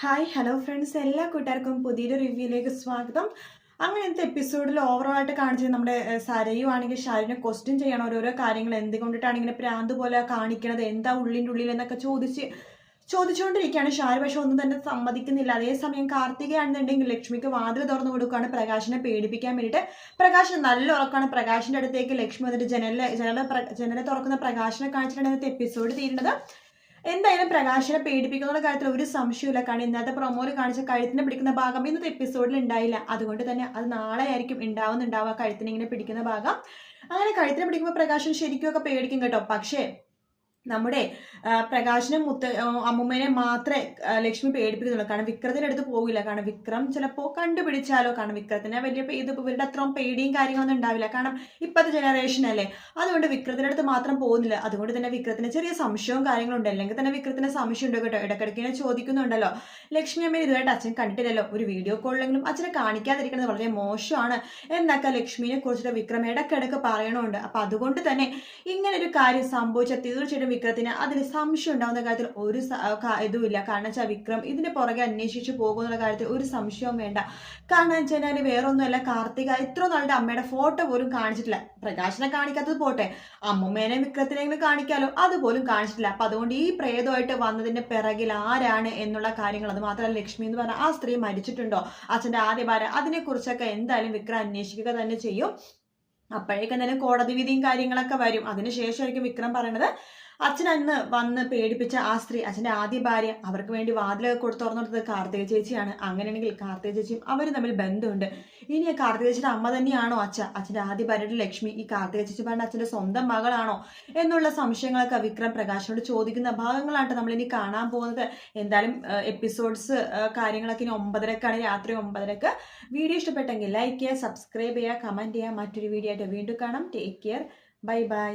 Hi hello friends എല്ലാ കൂട്ടുകാർക്കും പുതിയൊരു റിവ്യൂയിലേക്ക് സ്വാഗതം. അങ്ങനത്തെ എപ്പിസോഡിൽ ഓവറായിട്ട് കാണിച്ചത് നമ്മുടെ സരയു ആണെങ്കിൽ ഷാരിനെ ക്വസ്റ്റ്യൻ ചെയ്യണം. ഓരോരോ കാര്യങ്ങൾ എന്തുകൊണ്ടിട്ടാണ് ഇങ്ങനെ പ്രാന്ത് പോലെ കാണിക്കണത്? എന്താ ഉള്ളിന്റെ ഉള്ളിൽ എന്നൊക്കെ ചോദിച്ച് ചോദിച്ചുകൊണ്ടിരിക്കുകയാണ് ഷാരി പക്ഷെ ഒന്നും തന്നെ സമ്മതിക്കുന്നില്ല. അതേസമയം കാർത്തികയാണെന്നുണ്ടെങ്കിൽ ലക്ഷ്മിക്ക് വാതിൽ തുറന്നു കൊടുക്കുകയാണ് പ്രകാശിനെ പേടിപ്പിക്കാൻ വേണ്ടിയിട്ട്. പ്രകാശ് നല്ല ഉറക്കാണ്. പ്രകാശിന്റെ അടുത്തേക്ക് ലക്ഷ്മി വന്നിട്ട് ജനല പ്ര- ജനലെ തുറക്കുന്ന പ്രകാശിനെ കാണിച്ചിട്ടാണ് ഇന്നത്തെ എപ്പിസോഡ് തീരുന്നത്. എന്തായാലും പ്രകാശിനെ പേടിപ്പിക്കുന്ന കാര്യത്തിൽ ഒരു സംശയമില്ല കാരണം ഇന്നത്തെ പ്രൊമോയിൽ കാണിച്ച കഴുത്തിനെ പിടിക്കുന്ന ഭാഗം ഇന്നത്തെ എപ്പിസോഡിൽ ഉണ്ടായില്ല. അതുകൊണ്ട് തന്നെ അത് നാളെ ആയിരിക്കും ഉണ്ടാവുന്നുണ്ടാവുക കഴുത്തിനെ ഇങ്ങനെ പിടിക്കുന്ന ഭാഗം. അങ്ങനെ കഴുത്തിനെ പിടിക്കുമ്പോൾ പ്രകാശൻ ശരിക്കും ഒക്കെ പേടിക്കും കേട്ടോ. പക്ഷേ നമ്മുടെ പ്രകാശനും മുത്ത അമ്മൂമ്മേനെ മാത്രമേ ലക്ഷ്മി പേടിപ്പിക്കുന്നുള്ളൂ. കാരണം വിക്രത്തിന്റെ അടുത്ത് പോകില്ല. കാരണം വിക്രം ചിലപ്പോൾ കണ്ടുപിടിച്ചാലോ? കാരണം വിക്രത്തിന് വലിയ ഇത് ഇവരുടെ അത്രയും പേടിയും കാര്യങ്ങളൊന്നും ഉണ്ടാവില്ല. കാരണം ഇപ്പോഴത്തെ ജനറേഷൻ അല്ലേ? അതുകൊണ്ട് വിക്രത്തിന്റെ അടുത്ത് മാത്രം പോകുന്നില്ല. അതുകൊണ്ട് തന്നെ വിക്രത്തിന് ചെറിയ സംശയവും കാര്യങ്ങളും ഉണ്ട്. അല്ലെങ്കിൽ തന്നെ വിക്രത്തിന് സംശയം ഉണ്ട് കേട്ടോ? ഇടയ്ക്കിടയ്ക്ക് ഇങ്ങനെ ചോദിക്കുന്നുണ്ടല്ലോ. ലക്ഷ്മി അമ്മയെ ഇതുവായിട്ട് അച്ഛൻ കണ്ടിട്ടില്ലല്ലോ. ഒരു വീഡിയോ കോളിലെങ്കിലും അച്ഛനെ കാണിക്കാതിരിക്കുന്നത് വളരെ മോശമാണ്. എന്നൊക്കെ ലക്ഷ്മിനെ കുറിച്ചിട്ട് വിക്രം ഇടയ്ക്കിടയ്ക്ക് പറയണമുണ്ട് അപ്പം അതുകൊണ്ട് തന്നെ ഇങ്ങനൊരു കാര്യം സംഭവിച്ചാൽ തീർച്ചയായിട്ടും വിക്രത്തിന് അതിൽ സംശയം ഉണ്ടാവുന്ന കാര്യത്തിൽ ഒരു ഇതുമില്ല. കാരണം വെച്ചാൽ വിക്രം ഇതിന്റെ പുറകെ അന്വേഷിച്ചു പോകുന്ന കാര്യത്തിൽ ഒരു സംശയവും വേണ്ട. കാരണം വെച്ച് കഴിഞ്ഞാൽ വേറെ ഒന്നുമല്ല കാർത്തിക ഇത്ര നാളുടെ അമ്മയുടെ ഫോട്ടോ പോലും കാണിച്ചിട്ടില്ല. പ്രകാശനെ കാണിക്കാത്തത് പോട്ടെ അമ്മമ്മേനെ വിക്രത്തിനെങ്കിലും കാണിക്കാലോ അതുപോലും കാണിച്ചിട്ടില്ല. അപ്പൊ അതുകൊണ്ട് ഈ പ്രേതമായിട്ട് വന്നതിന്റെ പിറകിൽ ആരാണ് എന്നുള്ള കാര്യങ്ങൾ അത് മാത്രമല്ല ലക്ഷ്മി എന്ന് പറഞ്ഞാൽ ആ സ്ത്രീ മരിച്ചിട്ടുണ്ടോ? അച്ഛന്റെ ആദ്യ ഭാര്യ അതിനെക്കുറിച്ചൊക്കെ എന്തായാലും വിക്രം അന്വേഷിക്കുക തന്നെ ചെയ്യും. അപ്പോഴേക്കും എന്തായാലും കോടതി വിധിയും കാര്യങ്ങളൊക്കെ വരും. അതിനുശേഷമായിരിക്കും വിക്രം പറയണത്. അച്ഛൻ അന്ന് വന്ന് പേടിപ്പിച്ച ആ സ്ത്രീ അച്ഛന്റെ ആദ്യ ഭാര്യ അവർക്ക് വേണ്ടി വാതിലൊക്കെ കൊടുത്തു തുറന്നെടുത്തത് കാർത്തിക ചേച്ചിയാണ്. അങ്ങനെയാണെങ്കിൽ കാർത്തിക ചേച്ചിയും അവർ തമ്മിൽ ബന്ധമുണ്ട്. ഇനി ആ കാർത്തിക ചേച്ചിയുടെ അമ്മ തന്നെയാണോ അച്ഛ? അച്ഛന്റെ ആദ്യ ഭാര്യയുടെ ലക്ഷ്മി ഈ കാർത്തിക ചേച്ചി പറഞ്ഞ അച്ഛന്റെ സ്വന്തം മകളാണോ? എന്നുള്ള സംശയങ്ങളൊക്കെ വിക്രം പ്രകാശിനോട് ചോദിക്കുന്ന ഭാഗങ്ങളാണ് നമ്മൾ ഇനി കാണാൻ പോകുന്നത്. എന്തായാലും എപ്പിസോഡ്സ് കാര്യങ്ങളൊക്കെ ഇനി ഒമ്പതരക്കാണ് രാത്രി ഒമ്പതരക്ക്. വീഡിയോ ഇഷ്ടപ്പെട്ടെങ്കിൽ ലൈക്ക് ചെയ്യുക സബ്സ്ക്രൈബ് ചെയ്യുക കമന്റ് ചെയ്യുക. മറ്റൊരു വീഡിയോ ആയിട്ട് വീണ്ടും കാണാം. Take care bye bye